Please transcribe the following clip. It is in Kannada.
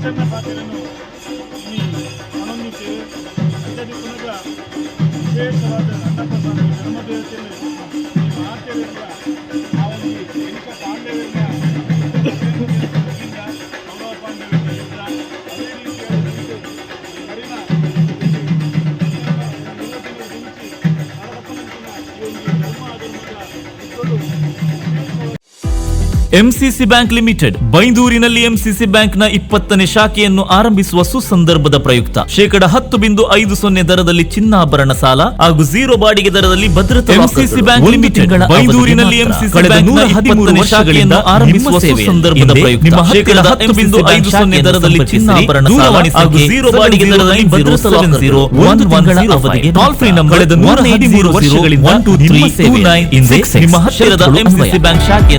విస్తరణ బాధ్యతను మీ మనం మీకు అత్యధికంగా విశేషవాద అన్నప్రసాద జన్మదేవతలు మేము ఆశ్చర్యంగా అవును వెనుక పాండవ్యంగా Thank you. MCC bank limited ಬೈಂದೂರಿನಲ್ಲಿ MCC ನ ಇಪ್ಪತ್ತನೇ ಶಾಖೆಯನ್ನು ಆರಂಭಿಸುವ ಸುಸಂದರ್ಭದ ಪ್ರಯುಕ್ತ. ಶೇಕಡ ಹತ್ತು ಬಿಂದು ಐದು ಸೊನ್ನೆ ದರದಲ್ಲಿ ಚಿನ್ನಾಭರಣ ಸಾಲ ಹಾಗೂ ಝೀರೋ ಬಾಡಿಗೆ ದರದಲ್ಲಿ ಭದ್ರತೆ ಎಂಸಿಸಿ ಬ್ಯಾಂಕ್ ಲಿಮಿಟೆಡ್ ಬೈಂದೂರಿನಲ್ಲಿ ಎಂಸಿಸಿ ಕಳೆದ ನೂರ ಹದಿಮೂರು ಶಾಖೆಗಳನ್ನು ಆರಂಭಿಸುವ ಸುಸಂದರ್ಭದ ಪ್ರಯುಕ್ತ. ಶೇಕಡ ಹತ್ತು ಬಿಂದು ಐದು ಸೊನ್ನೆ ದರದಲ್ಲಿ ಚಿನ್ನಾಭರಣ ಸಾಲ ಹಾಗೂ ಝೀರೋ ಬಾಡಿಗೆ ದರದಲ್ಲಿ ಭದ್ರತಾ ಒಂದು ತಿಂಗಳ ಅವಧಿಗೆ ಫ್ರೀ ನಂಬರ್ ಕಳೆದ ನೂರ ಹದಿಮೂರು ವರ್ಷಗಳಿಂದ ಒನ್ ಟೂ ತ್ರೀ ನೈನ್ ನಿಮ್ಮ ಹತ್ತಿರದ ಎಂಸಿಸಿ ಬ್ಯಾಂಕ್ ಶಾಖೆಯನ್ನು